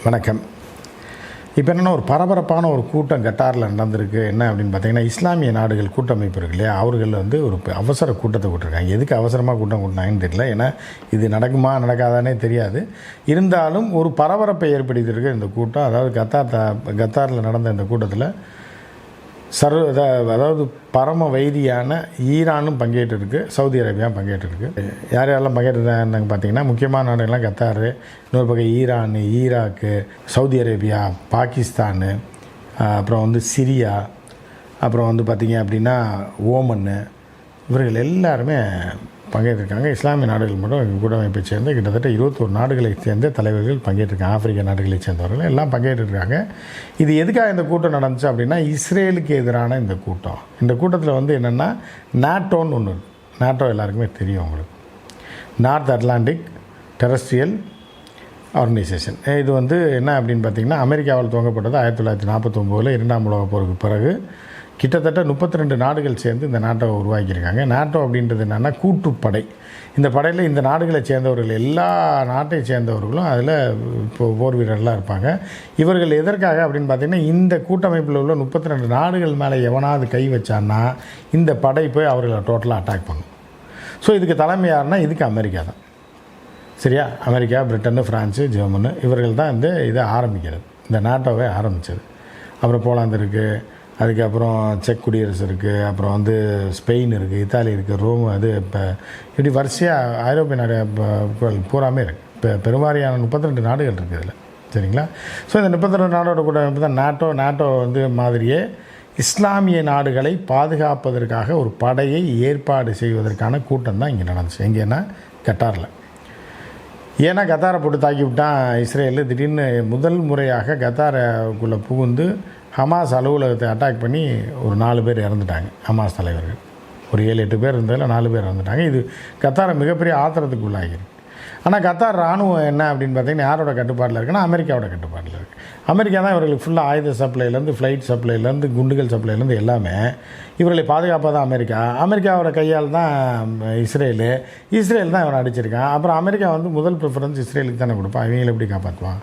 வணக்கம். இப்போ என்னென்னா ஒரு பரபரப்பான ஒரு கூட்டம் கட்டாரில் நடந்திருக்கு. என்ன அப்படின்னு பார்த்தீங்கன்னா இஸ்லாமிய நாடுகள் கூட்டமைப்பு இருக்கு இல்லையா? அவர்கள் வந்து ஒரு அவசர கூட்டத்தை கூட்டிருக்காங்க எதுக்கு அவசரமாக கூட்டம் கூட்டினாங்கன்னு தெரியல. ஏன்னா இது நடக்குமா நடக்காதானே தெரியாது. இருந்தாலும் ஒரு பரபரப்பை ஏற்படுத்தியிருக்கு இந்த கூட்டம். அதாவது கத்தார் த கத்தாரில் நடந்த இந்த கூட்டத்தில் சர்வ அதாவது பரம வைதியான ஈரானும் பங்கேற்றிருக்கு சவுதி அரேபியா பங்கேற்றிருக்கு. யார் யாரெல்லாம் பங்கேற்றிருந்தாங்க பார்த்தீங்கன்னா முக்கியமான நாடுகள்லாம் கத்தார் இன்னொரு பக்கம் Iran Iraq Saudi Arabia Pakistan அப்புறம் வந்து சிரியா அப்புறம் வந்து பார்த்திங்க அப்படின்னா ஓமன்னு இவர்கள் எல்லாருமே பங்கேற்றிருக்காங்க. இஸ்லாமிய நாடுகள் மட்டும் கூட்டமைப்பை சேர்ந்து கிட்டத்தட்ட இருபத்தோரு நாடுகளை சேர்ந்த தலைவர்கள் பங்கேற்றிருக்காங்க. ஆப்பிரிக்க நாடுகளை சேர்ந்தவர்கள் எல்லாம் பங்கேற்றிருக்காங்க. இது எதுக்காக இந்த கூட்டம் நடந்துச்சு அப்படின்னா இஸ்ரேலுக்கு எதிரான இந்த கூட்டம். இந்த கூட்டத்தில் வந்து என்னென்னா நாட்டோன்னு ஒன்று நாட்டோ எல்லாருக்குமே தெரியும் உங்களுக்கு. North Atlantic terrestrial organisation. இது வந்து என்ன அப்படின்னு பார்த்தீங்கன்னா அமெரிக்காவால் துவங்கப்பட்டது ஆயிரத்தி தொள்ளாயிரத்தி நாற்பத்தொம்போதில் இரண்டாம் உலகப் போருக்கு பிறகு. கிட்டத்தட்ட முப்பத்தி ரெண்டு நாடுகள் சேர்ந்து இந்த நாட்டை உருவாக்கியிருக்காங்க. நாட்டோ அப்படின்றது என்னென்னா கூட்டுப்படை. இந்த படையில் இந்த நாடுகளை சேர்ந்தவர்கள் எல்லா நாட்டை சேர்ந்தவர்களும் அதில் இப்போ போர் வீரர்களாக இருப்பாங்க. இவர்கள் எதற்காக அப்படின்னு பார்த்தீங்கன்னா இந்த கூட்டமைப்பில் உள்ள முப்பத்தி ரெண்டு நாடுகள் மேலே எவனாவது கை வச்சான்னா இந்த படை போய் அவர்களை டோட்டலாக அட்டாக் பண்ணும். ஸோ இதுக்கு தலைமை யாருன்னா இதுக்கு அமெரிக்கா தான். சரியா? அமெரிக்கா பிரிட்டனு ஃப்ரான்ஸு ஜெர்மனு இவர்கள் தான் வந்து இதை ஆரம்பிக்கிறது. இந்த நாட்டோவை ஆரம்பித்தது அப்புறம் போலாந்து இருக்குது அதுக்கப்புறம் செக் குடியரசு இருக்குது அப்புறம் வந்து ஸ்பெயின் இருக்குது இத்தாலி இருக்குது ரோம் அது இப்போ இப்படி வரிசையாக ஐரோப்பிய நாடு பூராமே இருக்குது இப்போ பெருவாரியான முப்பத்தி ரெண்டு நாடுகள் இருக்குது இதில். சரிங்களா? ஸோ இந்த முப்பத்தி ரெண்டு நாடோட கூட தான் நாட்டோ நாட்டோ வந்து மாதிரியே இஸ்லாமிய நாடுகளை பாதுகாப்பதற்காக ஒரு படையை ஏற்பாடு செய்வதற்கான கூட்டம் தான் இங்கே நடந்துச்சு. எங்கேன்னா கட்டாரில். ஏன்னா கத்தாரை போட்டு தாக்கி விட்டான் இஸ்ரேலு திடீர்னு முதல் முறையாக கத்தாரைக்குள்ளே புகுந்து ஹமாஸ் அலுவலகத்தை அட்டாக் பண்ணி ஒரு நாலு பேர் இறந்துட்டாங்க. ஹமாஸ் தலைவர்கள். ஒரு ஏழு எட்டு பேர் இருந்ததில் நாலு பேர் இறந்துட்டாங்க. இது கத்தாரை மிகப்பெரிய ஆத்திரத்துக்கு உள்ளாகிருக்கு ஆனால் கத்தார் ராணுவம் என்ன அப்படின்னு பார்த்தீங்கன்னா யாரோட கட்டுப்பாட்டில் இருக்குன்னா அமெரிக்காவோட கட்டுப்பாட்டில் இருக்குது அமெரிக்கா தான் இவர்களுக்கு ஃபுல்லாக ஆயுத சப்ளைலேருந்து ஃப்ளைட் சப்ளைலேருந்து குண்டுகள் சப்ளைலேருந்து எல்லாமே இவர்களை பாதுகாப்பாக தான் அமெரிக்கா. அமெரிக்காவோட கையால் தான் இஸ்ரேலு. இஸ்ரேல் தான் இவனை அடிச்சிருக்கான். அப்புறம் அமெரிக்கா வந்து முதல் ப்ரிஃபரன்ஸ் இஸ்ரேலுக்கு தானே கொடுப்பான் இவங்களை எப்படி காப்பாற்றுவான்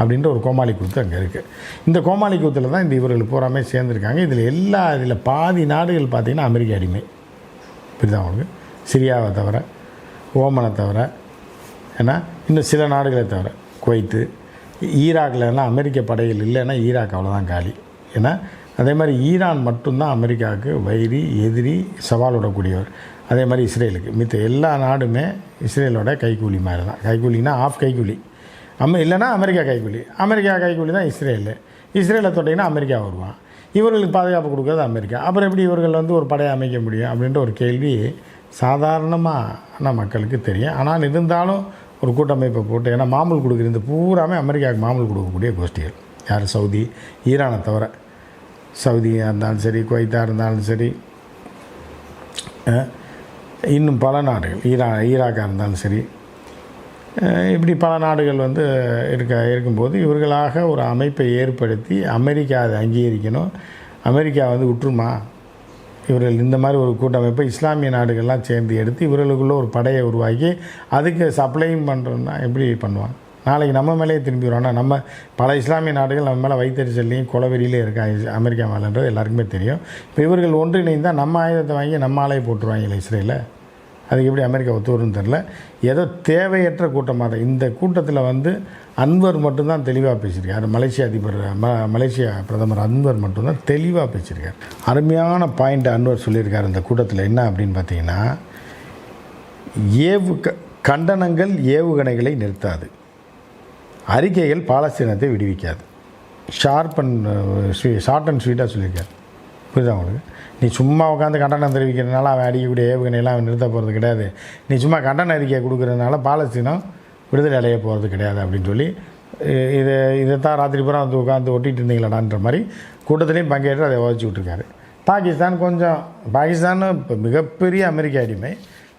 அப்படின்ற ஒரு கோமாளி கூத்து அங்கே இருக்குது இந்த கோமாளி கூத்தில் தான் இந்த இவர்கள் பூராமே சேர்ந்துருக்காங்க. இதில் எல்லா இதில் பாதி நாடுகள் பார்த்திங்கன்னா அமெரிக்க அடிமை. புரியுதா அவங்களுக்கு சிரியாவை தவிர ஓமனை தவிர ஏன்னா இன்னும் சில நாடுகளை தவிர குவைத்து ஈராக்கில் அமெரிக்க படைகள் இல்லைன்னா ஈராக் அவ்வளோதான் காலி. ஏன்னா அதே மாதிரி ஈரான் மட்டும்தான் அமெரிக்காவுக்கு வைரி எதிரி சவால் விடக்கூடியவர். அதே மாதிரி இஸ்ரேலுக்கு. மித்த எல்லா நாடுமே இஸ்ரேலோட கைக்கூலி மாதிரி தான் கைக்கூலின்னா ஆஃப் கைக்கூலி அம் இல்லைன்னா அமெரிக்கா கைக்கூலி. அமெரிக்கா கைக்கூலி தான் இஸ்ரேலு. இஸ்ரேலை தொட்டிங்கன்னா அமெரிக்கா வருவான். இவர்களுக்கு பாதுகாப்பு கொடுக்குறது அமெரிக்கா. அப்புறம் எப்படி இவர்கள் வந்து ஒரு படையை அமைக்க முடியும் அப்படின்ற ஒரு கேள்வி சாதாரணமான மக்களுக்கு தெரியும். ஆனால் இருந்தாலும் ஒரு கூட்டமைப்பை போட்டு ஏன்னா மாமூல் கொடுக்குற இந்த பூராமே அமெரிக்காவுக்கு மாமூல் கொடுக்கக்கூடிய கோஷ்டிகள். யார்? சவுதி ஈரானை தவிர. சவுதியாக இருந்தாலும் சரி குவைத்தாக இருந்தாலும் சரி இன்னும் பல நாடுகள். ஈரா ஈராக்காக இருந்தாலும் சரி இப்படி பல நாடுகள் வந்து இருக்க இருக்கும்போது இவர்களாக ஒரு அமைப்பை ஏற்படுத்தி அமெரிக்கா அதை அங்கீகரிக்கணும். அமெரிக்கா வந்து விட்டுருமா இவர்கள் இந்த மாதிரி ஒரு கூட்டமைப்பை இஸ்லாமிய நாடுகள்லாம் சேர்ந்து எடுத்து இவர்களுக்குள்ளே ஒரு படையை உருவாக்கி அதுக்கு சப்ளையும் பண்ணுறோன்னா எப்படி பண்ணுவான் நாளைக்கு நம்ம மேலேயே திரும்பி வருவானா நம்ம பல இஸ்லாமிய நாடுகள் நம்ம மேலே வைத்தறிச்சல்லையும் கொலவெறியிலே இருக்காங்க அமெரிக்கா மேலேன்றது எல்லாருக்குமே தெரியும். இப்போ இவர்கள் ஒன்றிணைந்தால் நம்ம ஆயுதத்தை வாங்கி நம்ம ஆலையை போட்டுருவாங்களே இஸ்ரேலில்? அதுக்கு எப்படி அமெரிக்கா ஒத்து வரும்னு தெரில ஏதோ தேவையற்ற கூட்டமாக தான் இந்த கூட்டத்தில் வந்து அன்வர் மட்டும்தான் தெளிவாக பேசியிருக்காரு. மலேசிய அதிபர் ம மலேசியா பிரதமர் அன்வர் மட்டும்தான் தெளிவாக பேசியிருக்கார். அருமையான பாயிண்ட் அன்வர் சொல்லியிருக்கார் இந்த கூட்டத்தில். என்ன அப்படின்னு பார்த்தீங்கன்னா ஏவு க- கண்டனங்கள் ஏவுகணைகளை நிறுத்தாது. அறிக்கைகள் பாலஸ்தீனத்தை விடுவிக்காது. Sharp and sweet short and ஸ்வீட்டாக சொல்லியிருக்காரு. புரியுதா உங்களுக்கு? நீ சும்மா உட்காந்து கண்டனம் தெரிவிக்கிறதுனால அவன் அடிக்கக்கூடிய ஏவுகணையெல்லாம் அவன் நிறுத்த போகிறது கிடையாது. நீ சும்மா கண்டன அறிக்கையை கொடுக்குறதுனால பாலஸ்தீனம் விடுதலை அடைய போகிறது கிடையாது அப்படின்னு சொல்லி இ- இதை இதைத்தான் ராத்திரி பூரா வந்து உட்காந்து ஒட்டிட்டு இருந்தீங்களாடான்ற மாதிரி கூட்டத்திலையும் பங்கேற்று அதை உதச்சி விட்ருக்காரு பாகிஸ்தான் கொஞ்சம் பாகிஸ்தான் இப்போ மிகப்பெரிய அமெரிக்க அடிமை.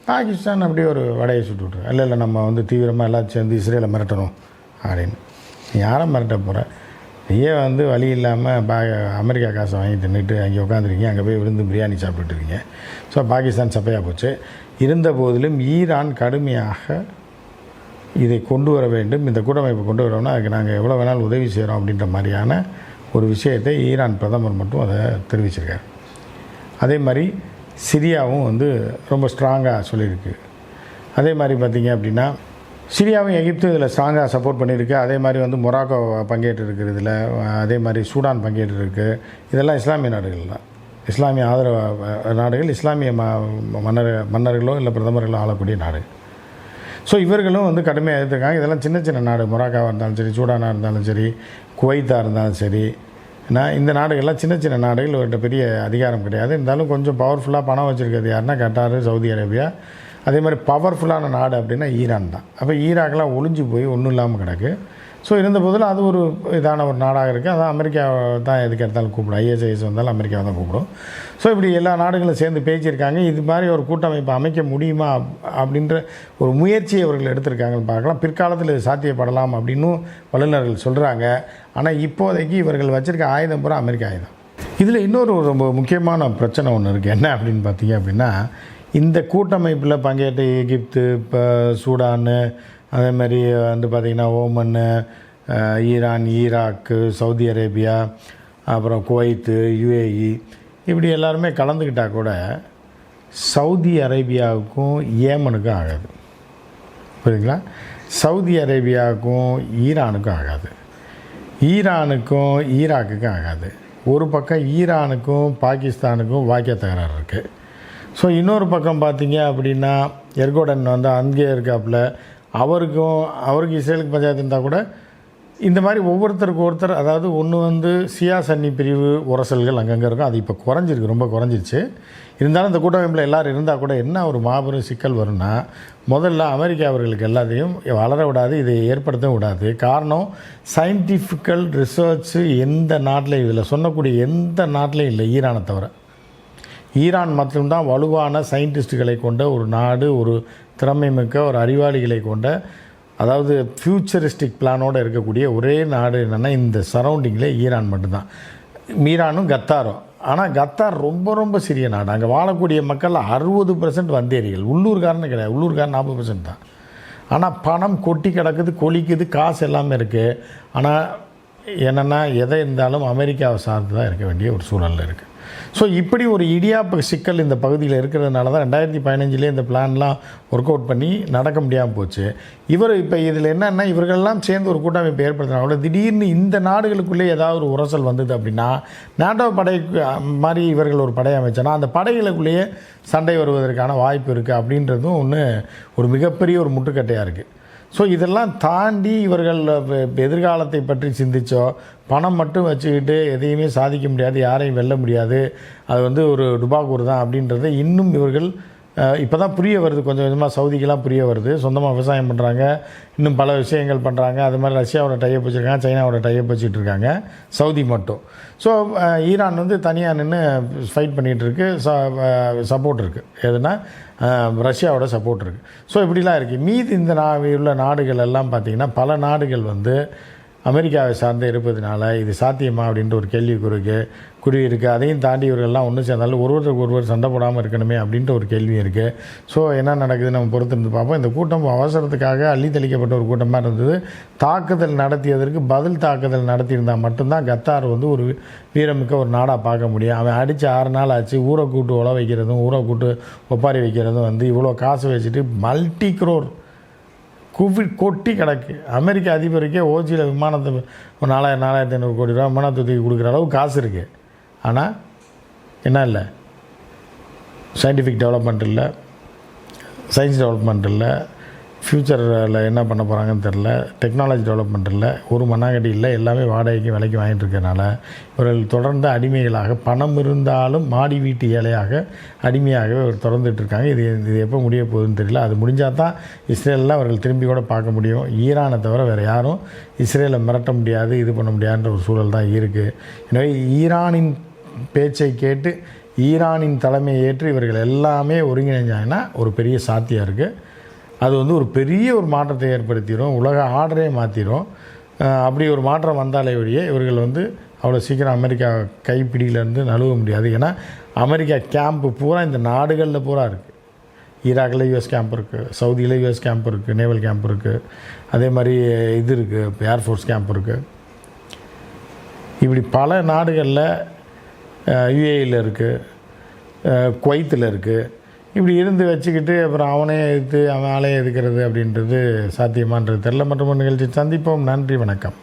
பாகிஸ்தான் அப்படியே ஒரு வடையை சுட்டு விட்ரு இல்லை இல்லை நம்ம வந்து தீவிரமாக எல்லாம் சேர்ந்து இஸ்ரேலை மிரட்டணும் அப்படின்னு. நீ யாரை மிரட்ட போகிற நீயே வந்து வழி இல்லாமல் பா அமெரிக்கா காசை வாங்கி தின்னுட்டு அங்கே உட்காந்துருக்கீங்க. அங்கே போய் விருந்து பிரியாணி சாப்பிட்டுருக்கீங்க. ஸோ பாகிஸ்தான் சப்பையாக போச்சு. இருந்த போதிலும் ஈரான் கடுமையாக இதை கொண்டு வர வேண்டும். இந்த கூட்டமைப்பை கொண்டு வரோம்னா அதுக்கு நாங்கள் எவ்வளோ வேணாலும் உதவி செய்கிறோம் அப்படின்ற மாதிரியான ஒரு விஷயத்தை ஈரான் பிரதமர் மட்டும் அதை தெரிவிச்சிருக்கார். அதே மாதிரி சிரியாவும் வந்து ரொம்ப ஸ்ட்ராங்காக சொல்லியிருக்கு. அதே மாதிரி பார்த்திங்க அப்படின்னா சிரியாவும் எகிப்து இதில் ஸ்ட்ராங்காக சப்போர்ட் பண்ணியிருக்கு. அதே மாதிரி வந்து மொராக்கோ பங்கேற்று இதில் அதே மாதிரி சூடான் பங்கேற்றிருக்கு. இதெல்லாம் இஸ்லாமிய நாடுகள் தான். இஸ்லாமிய ஆதரவு நாடுகள் இஸ்லாமிய ம மன்னர் மன்னர்களோ இல்லை பிரதமர்களோ ஆளக்கூடிய நாடு. ஸோ இவர்களும் வந்து கடுமையாக எதிர்த்துருக்காங்க. இதெல்லாம் சின்ன சின்ன நாடு. மொராக்காவாக இருந்தாலும் சரி சூடானாக இருந்தாலும் சரி குவைத்தாக இருந்தாலும் சரி. நான் இந்த நாடுகள்லாம் சின்ன சின்ன நாடுகள் இவர்கிட்ட பெரிய அதிகாரம் கிடையாது. இருந்தாலும் கொஞ்சம் பவர்ஃபுல்லாக பணம் வச்சுருக்கிறது யாருன்னா கட்டார் சவுதி அரேபியா. அதே மாதிரி பவர்ஃபுல்லான நாடு அப்படின்னா ஈரான் தான். அப்போ ஈராக்கெலாம் ஒளிஞ்சு போய் ஒன்றும் இல்லாமல் கிடக்கு. ஸோ இருந்த போதில் அது ஒரு இதான ஒரு நாடாக இருக்குது அதான் அமெரிக்கா தான் எதுக்கு எடுத்தாலும் கூப்பிடும். ஐஎஸ்ஐஎஸ் வந்தாலும் அமெரிக்காவை தான் கூப்பிடும். ஸோ இப்படி எல்லா நாடுகளும் சேர்ந்து பேசியிருக்காங்க. இது மாதிரி ஒரு கூட்டமைப்பு அமைக்க முடியுமா அப்படின்ற ஒரு முயற்சியை அவர்கள் எடுத்திருக்காங்கன்னு பார்க்கலாம். பிற்காலத்தில் இது சாத்தியப்படலாம் அப்படின்னும் வல்லுநர்கள் சொல்கிறாங்க ஆனால் இப்போதைக்கு இவர்கள் வச்சுருக்க ஆயுதம் பூரா அமெரிக்க ஆயுதம். இதில் இன்னொரு ரொம்ப முக்கியமான பிரச்சனை ஒன்று இருக்குது என்ன அப்படின்னு பார்த்தீங்க அப்படின்னா இந்த கூட்டமைப்பில் பங்கேற்ற எகிப்து இப்போ சூடானு அதே மாதிரி வந்து பார்த்திங்கன்னா ஓமன்னு ஈரான் ஈராக்கு சவுதி அரேபியா அப்புறம் குவைத்து யுஏஇ இப்படி எல்லாருமே கலந்துக்கிட்டா கூட சவுதி அரேபியாவுக்கும் ஏமனுக்கும் ஆகாது. புரியுதுங்களா? சவுதி அரேபியாவுக்கும் ஈரானுக்கும் ஆகாது. ஈரானுக்கும் ஈராக்குக்கும் ஆகாது. ஒரு பக்கம் ஈரானுக்கும் பாகிஸ்தானுக்கும் வாக்கிய தகராறு இருக்குது ஸோ இன்னொரு பக்கம் பார்த்தீங்க அப்படின்னா எர்கோடன் வந்து அங்கே இருக்காப்புல. அவருக்கும் அவருக்கு இஸ்ரேலுக்கு பஞ்சாயத்து இருந்தால் கூட இந்த மாதிரி ஒவ்வொருத்தருக்கு ஒருத்தர் அதாவது ஒன்று வந்து சியா சன்னி பிரிவு உரசல்கள் அங்கங்கே இருக்கும். அது இப்போ குறைஞ்சிருக்கு ரொம்ப குறைஞ்சிருச்சு. இருந்தாலும் இந்த கூட்டமைப்பில் எல்லோரும் இருந்தால் கூட என்ன ஒரு மாபெரும் சிக்கல் வரும்னா முதல்ல அமெரிக்கா அவர்களுக்கு எல்லாத்தையும் வளர விடாது இதை ஏற்படுத்த விடாது. காரணம் சயின்டிஃபிக்கல் ரிசர்ச்சு எந்த நாட்டிலையும் இதில் சொன்னக்கூடிய எந்த நாட்டிலையும் இல்லை ஈரானை தவிர. ஈரான் மட்டும்தான் வலுவான சயின்டிஸ்ட்டுகளை கொண்ட ஒரு நாடு ஒரு திறமை மிக்க ஒரு அறிவாளிகளை கொண்ட அதாவது ஃப்யூச்சரிஸ்டிக் பிளானோடு இருக்கக்கூடிய ஒரே நாடு என்னென்னா இந்த சரௌண்டிங்கில் ஈரான் மட்டும்தான். ஈரானும் கத்தாரும். ஆனால் கத்தார் ரொம்ப ரொம்ப சிறிய நாடு. அங்கே வாழக்கூடிய மக்கள் அறுபது பர்சன்ட் வந்தேரிகள். உள்ளூர்காரன்னு கிடையாது. உள்ளூர்காரன் நாற்பது பர்சன்ட் தான். ஆனால் பணம் கொட்டி கிடக்குது கொலிக்குது காசு எல்லாமே இருக்குது ஆனால் என்னென்னா எதை இருந்தாலும் அமெரிக்காவை சார்ந்து தான் இருக்க வேண்டிய ஒரு சூழலில் இருக்குது ஸோ இப்படி ஒரு இடியாப்ப சிக்கல் இந்த பகுதியில் இருக்கிறதுனால தான் ரெண்டாயிரத்தி பதினஞ்சுலேயே இந்த பிளான்லாம் ஒர்க் அவுட் பண்ணி நடக்க முடியாமல் போச்சு. இவர் இப்போ இதில் என்னென்னா இவர்கள்லாம் சேர்ந்து ஒரு கூட்டமைப்பு ஏற்படுத்தினால திடீர்னு இந்த நாடுகளுக்குள்ளே ஏதாவது ஒரு உரசல் வந்தது அப்படின்னா நாட்டோ படை மாதிரி இவர்கள் ஒரு படை அமைச்சனா அந்த படைகளுக்குள்ளேயே சண்டை வருவதற்கான வாய்ப்பு இருக்குது அப்படின்றதும் ஒன்று ஒரு மிகப்பெரிய ஒரு முட்டுக்கட்டையாக இருக்குது ஸோ இதெல்லாம் தாண்டி இவர்கள் எதிர்காலத்தை பற்றி சிந்திச்சோ பணம் மட்டும் வச்சுக்கிட்டு எதையுமே சாதிக்க முடியாது யாரையும் வெல்ல முடியாது. அது வந்து ஒரு டுபாக்கூர் தான் அப்படின்றத இன்னும் இவர்கள் இப்போ தான் புரிய வருது கொஞ்சம் கொஞ்சமாக சவுதிக்கெல்லாம் புரிய வருது. சொந்தமாக விவசாயம் பண்ணுறாங்க இன்னும் பல விஷயங்கள் பண்ணுறாங்க அது மாதிரி ரஷ்யாவோட டைப் வச்சுருக்காங்க சைனாவோட டைப் வச்சுட்டு இருக்காங்க சவுதி மட்டும். ஸோ ஈரான் வந்து தனியாக நின்று ஃபைட் பண்ணிகிட்டு இருக்கு. சப்போர்ட் இருக்குது எதுனா ரஷ்யாவோட சப்போர்ட் இருக்குது ஸோ இப்படிலாம் இருக்குது மீதி இந்த நா உள்ள நாடுகள் எல்லாம் பார்த்திங்கன்னா பல நாடுகள் வந்து அமெரிக்காவை சார்ந்து இருப்பதனால இது சாத்தியமா அப்படின்ற ஒரு கேள்விக்குறிக்கு குறி இருக்குது அதையும் தாண்டி இவர்கள்லாம் ஒன்று சேர்ந்தாலும் ஒருவருக்கு ஒருவர் சண்டை போடாமல் இருக்கணுமே அப்படின்ற ஒரு கேள்வி இருக்குது ஸோ என்ன நடக்குது நம்ம பொறுத்து இருந்து பார்ப்போம். இந்த கூட்டம் அவசரத்துக்காக அள்ளி தெளிக்கப்பட்ட ஒரு கூட்டமாக இருந்தது. தாக்குதல் நடத்தியதற்கு பதில் தாக்குதல் நடத்தியிருந்தால் மட்டும்தான் கத்தார் வந்து ஒரு வீரமிக்க ஒரு நாடாக பார்க்க முடியும். அவன் அடித்து ஆறு நாள் ஆச்சு. ஊரை கூட்டு உழ வைக்கிறதும் ஊரை கூட்டு ஒப்பாரி வைக்கிறதும் வந்து இவ்வளோ காசு வச்சுட்டு மல்டி குரோர் குவி கொட்டி கிடக்கு. அமெரிக்க அதிபருக்கே ஓஜியில் விமானத்தை ஒரு நாலாயிரம் நாலாயிரத்தி ஐநூறு கோடி ரூபா விமானத்தை தூக்கி கொடுக்குற அளவு காசு இருக்குது ஆனால் என்ன இல்லை. சயின்டிஃபிக் டெவலப்மெண்ட் இல்லை. சயின்ஸ் டெவலப்மெண்ட் இல்லை. ஃப்யூச்சரில் என்ன பண்ண போகிறாங்கன்னு தெரில டெக்னாலஜி டெவலப்மெண்ட் இல்லை. ஒரு மண்ணாங்கட்டி இல்லை. எல்லாமே வாடகைக்கு விலைக்கு வாங்கிட்டு இருக்கிறனால இவர்கள் தொடர்ந்து அடிமைகளாக பணம் இருந்தாலும் மாடி வீட்டு ஏழையாக அடிமையாகவே இவர் தொடர்ந்துட்டு இருக்காங்க. இது இது எப்போ முடிய போகுதுன்னு தெரியல. அது முடிஞ்சால் தான் இஸ்ரேலில் அவர்கள் திரும்பி கூட பார்க்க முடியும். ஈரானை தவிர வேறு யாரும் இஸ்ரேலை மிரட்ட முடியாது இது பண்ண முடியாதுன்ற ஒரு சூழல் தான் இருக்குது எனவே ஈரானின் பேச்சை கேட்டு ஈரானின் தலைமையை ஏற்று இவர்கள் எல்லாமே ஒருங்கிணைஞ்சாங்கன்னா ஒரு பெரிய சாத்தியம் இருக்குது அது வந்து ஒரு பெரிய ஒரு மாற்றத்தை ஏற்படுத்திடும் உலக ஆர்டரே மாற்றிடும் அப்படி ஒரு மாற்றம் வந்தாலே ஒழிய இவர்கள் வந்து அவ்வளோ சீக்கிரம் அமெரிக்கா கைப்பிடியிலேருந்து நழுவ முடியாது. ஏன்னா அமெரிக்கா கேம்ப்பு பூரா இந்த நாடுகளில் பூரா இருக்குது ஈராக்கில் யூஎஸ் கேம்ப் இருக்குது சவுதியில் யூஎஸ் கேம்ப் இருக்குது நேவல் கேம்ப் இருக்குது அதே மாதிரி இது இருக்குது இப்போ ஏர்ஃபோர்ஸ் கேம்ப் இருக்குது இப்படி பல நாடுகளில் யுஏயில் இருக்குது குவைத்தில் இருக்குது இப்படி இருந்து வச்சுக்கிட்டு அப்புறம் அவனே எதிர்த்து அவன் ஆளையே எதுக்கிறது அப்படின்றது சாத்தியமான்றது தெரில மற்றும் நிகழ்ச்சி சந்திப்போம். நன்றி வணக்கம்.